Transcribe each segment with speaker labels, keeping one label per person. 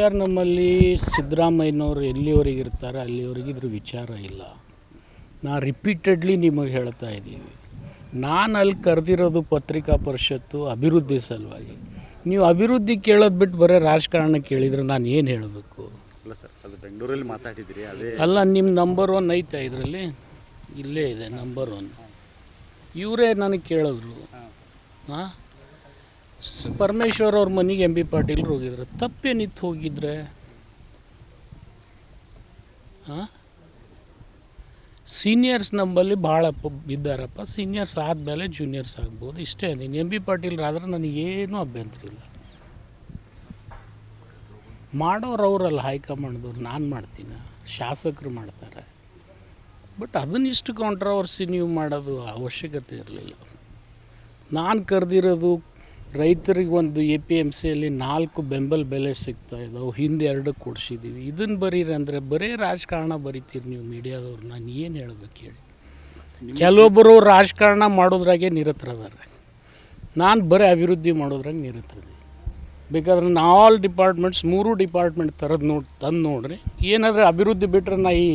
Speaker 1: ಯಾರು ನಮ್ಮಲ್ಲಿ ಸಿದ್ದರಾಮಯ್ಯನವರು ಎಲ್ಲಿವರೆಗೆ ಇರ್ತಾರೆ ಅಲ್ಲಿವರೆಗೆ ಇದ್ರ ವಿಚಾರ ಇಲ್ಲ. ನಾ ರಿಪೀಟೆಡ್ಲಿ ನಿಮಗೆ ಹೇಳ್ತಾ ಇದ್ದೀನಿ ನಾನು ಅಲ್ಲಿ ಕರೆದಿರೋದು ಪತ್ರಿಕಾ ಪರಿಷತ್ತು ಅಭಿವೃದ್ಧಿ ಸಲುವಾಗಿ. ನೀವು ಅಭಿವೃದ್ಧಿ ಕೇಳೋದು ಬಿಟ್ಟು ಬರೀ ರಾಜಕಾರಣ ಕೇಳಿದ್ರೆ ನಾನು ಏನು ಹೇಳಬೇಕು?
Speaker 2: ಅಲ್ಲ ಸರ್ ಅದು ಬೆಂಗಳೂರಲ್ಲಿ ಮಾತಾಡಿದ್ರಿ ಅದೇ
Speaker 1: ಅಲ್ಲ ನಿಮ್ಮ ನಂಬರ್ ಒನ್ ಐತೆ ಇದರಲ್ಲಿ? ಇಲ್ಲೇ ಇದೆ ನಂಬರ್ ಒನ್ ಇವರೇ ನನಗೆ ಕೇಳಿದ್ರು. ಹಾಂ? ಪರಮೇಶ್ವರ್ ಅವ್ರ ಮನೆಗೆ ಎಂ ಬಿ ಪಾಟೀಲ್ರು ಹೋಗಿದ್ರು. ತಪ್ಪೇನಿತ್ತು ಹೋಗಿದ್ರೆ? ಹಾಂ ಸೀನಿಯರ್ಸ್ ನಂಬಲ್ಲಿ ಭಾಳ ಇದ್ದಾರಪ್ಪ. ಸೀನಿಯರ್ಸ್ ಆದಮೇಲೆ ಜೂನಿಯರ್ಸ್ ಆಗ್ಬೋದು. ಇಷ್ಟೇ ನೀನು ಎಂ ಬಿ ಪಾಟೀಲ್ರಾದ್ರೆ ನನಗೇನು ಅಭ್ಯಂತರ ಇಲ್ಲ. ಮಾಡೋರು ಅವರಲ್ಲ ಹೈಕಮಾಂಡ್ದವ್ರು. ನಾನು ಮಾಡ್ತೀನಿ. ಶಾಸಕರು ಮಾಡ್ತಾರೆ. ಬಟ್ ಅದನ್ನ ಇಷ್ಟು ಕಾಂಟ್ರವರ್ಸಿ ನೀವು ಮಾಡೋದು ಅವಶ್ಯಕತೆ ಇರಲಿಲ್ಲ. ನಾನು ಕರೆದಿರೋದು ರೈತರಿಗೆ ಒಂದು ಎ ಪಿ ಎಂ ಸಿಯಲ್ಲಿ ನಾಲ್ಕು ಬೆಂಬಲ ಬೆಲೆ ಸಿಗ್ತಾ ಇದ್ದಾವೆ ಹಿಂದೆ ಎರಡು ಕೊಡಿಸಿದ್ದೀವಿ ಇದನ್ನು ಬರೀರಿ ಅಂದರೆ ಬರೀ ರಾಜಕಾರಣ ಬರೀತೀರಿ ನೀವು ಮೀಡಿಯಾದವ್ರು. ನಾನು ಏನು ಹೇಳ್ಬೇಕು ಹೇಳಿ. ಕೆಲವೊಬ್ಬರು ರಾಜಕಾರಣ ಮಾಡೋದ್ರಾಗೆ ನಿರತರದಾರೆ ನಾನು ಬರೀ ಅಭಿವೃದ್ಧಿ ಮಾಡೋದ್ರಾಗೆ ನಿರತರದೆ ಬೇಕಾದ್ರೆ ನಾ ಆಲ್ ಡಿಪಾರ್ಟ್ಮೆಂಟ್ಸ್ ಮೂರು ಡಿಪಾರ್ಟ್ಮೆಂಟ್ ಥರದ್ದು ನೋಡಿ, ತಂದು ನೋಡ್ರಿ. ಏನಾದರೂ ಅಭಿವೃದ್ಧಿ ಬಿಟ್ಟರೆ ನಾ ಈ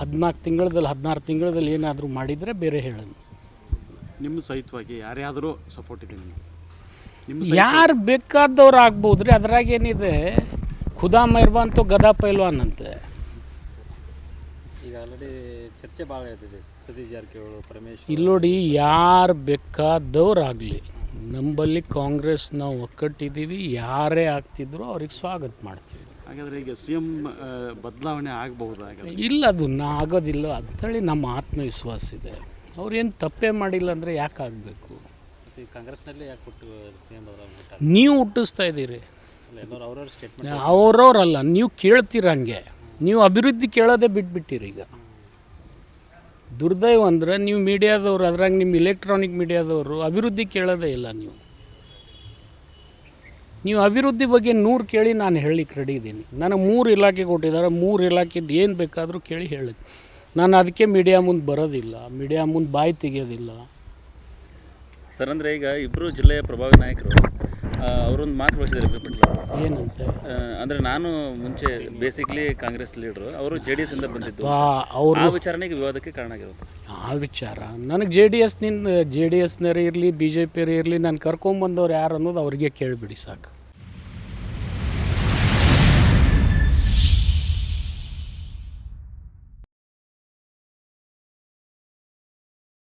Speaker 1: ಹದಿನಾಲ್ಕು ತಿಂಗಳದಲ್ಲಿ, ಹದಿನಾರು ತಿಂಗಳದಲ್ಲಿ ಏನಾದರೂ ಮಾಡಿದರೆ ಬೇರೆ ಹೇಳೋದು
Speaker 2: ನಿಮ್ಮ ಸಹಿತವಾಗಿ ಯಾರ್ಯಾದರೂ ಸಪೋರ್ಟ್ ಇದೆ ನಿಮಗೆ
Speaker 1: ಯಾರು ಬೇಕಾದವ್ರು ಆಗ್ಬೋದು ರೀ ಅದ್ರಾಗ ಏನಿದೆ? ಖುದಾ ಮೆಹರ್ಬಾ ಅಂತೂ ಗದಾ ಪೈಲ್ವಾನ್ ಅಂತೆ.
Speaker 3: ಈಗ ಆಲ್ರೆಡಿ ಚರ್ಚೆ ಭಾಳ ಇರ್ತದೆ ಸತೀಶ್ ಜಾರಕಿಹೊಳಿ ಪರಮೇಶ್
Speaker 1: ಇಲ್ಲೋಡಿ ಯಾರು ಬೇಕಾದವ್ರಾಗಲಿ ನಂಬಲ್ಲಿ ಕಾಂಗ್ರೆಸ್ ನಾವು ಒಕ್ಕಟ್ಟಿದ್ದೀವಿ ಯಾರೇ ಆಗ್ತಿದ್ರು ಅವ್ರಿಗೆ ಸ್ವಾಗತ ಮಾಡ್ತೀವಿ.
Speaker 2: ಹಾಗಾದ್ರೆ ಈಗ ಸಿ ಎಂ ಬದಲಾವಣೆ ಆಗಬಹುದು ಹಾಗಾದ್ರೆ
Speaker 1: ಇಲ್ಲ ಅದು ನಾ ಆಗೋದಿಲ್ಲ. ಅಂತೇಳಿ ನಮ್ಮ ಆತ್ಮವಿಶ್ವಾಸ ಇದೆ. ಅವ್ರೇನು ತಪ್ಪೇ ಮಾಡಿಲ್ಲ ಅಂದರೆ ಯಾಕೆ ಆಗಬೇಕು?
Speaker 3: ಈ ಕಾಂಗ್ರೆಸ್ನಲ್ಲಿ ಯಾಕೆ ಕೊಟ್ಟು ಸಿ ಎಂ ಬದಲಾಗ್ಬಿಟ್ಟ
Speaker 1: ನೀವು ಹುಟ್ಟಿಸ್ತಾ ಇದ್ದೀರಿ.
Speaker 3: ಅವ್ರವ್ರ ಸ್ಟೇಟ್ಮೆಂಟ್
Speaker 1: ಅವ್ರವ್ರಲ್ಲ ನೀವು ಕೇಳ್ತೀರ ಹಂಗೆ? ನೀವು ಅಭಿವೃದ್ಧಿ ಕೇಳೋದೇ ಬಿಟ್ಬಿಟ್ಟಿರಿ ಈಗ. ದುರ್ದೈವ ಅಂದರೆ ನೀವು ಮೀಡಿಯಾದವರು ಅದ್ರಾಗ ನಿಮ್ಮ ಇಲೆಕ್ಟ್ರಾನಿಕ್ ಮೀಡಿಯಾದವರು ಅಭಿವೃದ್ಧಿ ಕೇಳೋದೇ ಇಲ್ಲ ನೀವು. ನೀವು ಅಭಿವೃದ್ಧಿ ಬಗ್ಗೆ ನೂರು ಕೇಳಿ ನಾನು ಹೇಳಿಕ್ಕೆ ರೆಡಿ ಇದ್ದೀನಿ. ನನಗೆ ಮೂರು ಇಲಾಖೆ ಕೊಟ್ಟಿದ್ದಾರೆ ಮೂರು ಇಲಾಖೆದು ಏನು ಬೇಕಾದರೂ ಕೇಳಿ ಹೇಳಿ. ನಾನು ಅದಕ್ಕೆ ಮೀಡಿಯಾ ಮುಂದೆ ಬರೋದಿಲ್ಲ ಮೀಡಿಯಾ ಮುಂದೆ ಬಾಯಿ ತೆಗೆಯೋದಿಲ್ಲ.
Speaker 4: ಸರ್ ಅಂದರೆ ಈಗ ಇಬ್ಬರು ಜಿಲ್ಲೆಯ ಪ್ರಭಾವಿ ನಾಯಕರು ಅವರೊಂದು ಮಾತು ಬಳಸಿದ್ದಾರೆ ಬಿಪಿಟ್ಲ
Speaker 1: ಏನಂತ?
Speaker 4: ಅಂದರೆ ನಾನು ಮುಂಚೆ ಬೇಸಿಕ್ಲಿ ಕಾಂಗ್ರೆಸ್ ಲೀಡ್ರು ಅವರು ಜೆ ಡಿ ಎಸ್ ಇಂದ ಬಂದಿದ್ದು.
Speaker 1: ಅವರ
Speaker 4: ವಿಚಾರಣೆಗೆ ವಿವಾದಕ್ಕೆ ಕಾರಣ ಆಗಿರುತ್ತೆ
Speaker 1: ಆ ವಿಚಾರ? ನನಗೆ ಜೆ ಡಿ ಎಸ್ನಿಂದ ಜೆ ಡಿ ಎಸ್ನರೇ ಇರಲಿ ಬಿ ಜೆ ಪಿಯರೇ ಇರಲಿ ನಾನು ಕರ್ಕೊಂಬಂದವ್ರು ಯಾರು ಅನ್ನೋದು ಅವ್ರಿಗೆ ಕೇಳಿಬಿಡಿ ಸಾಕು.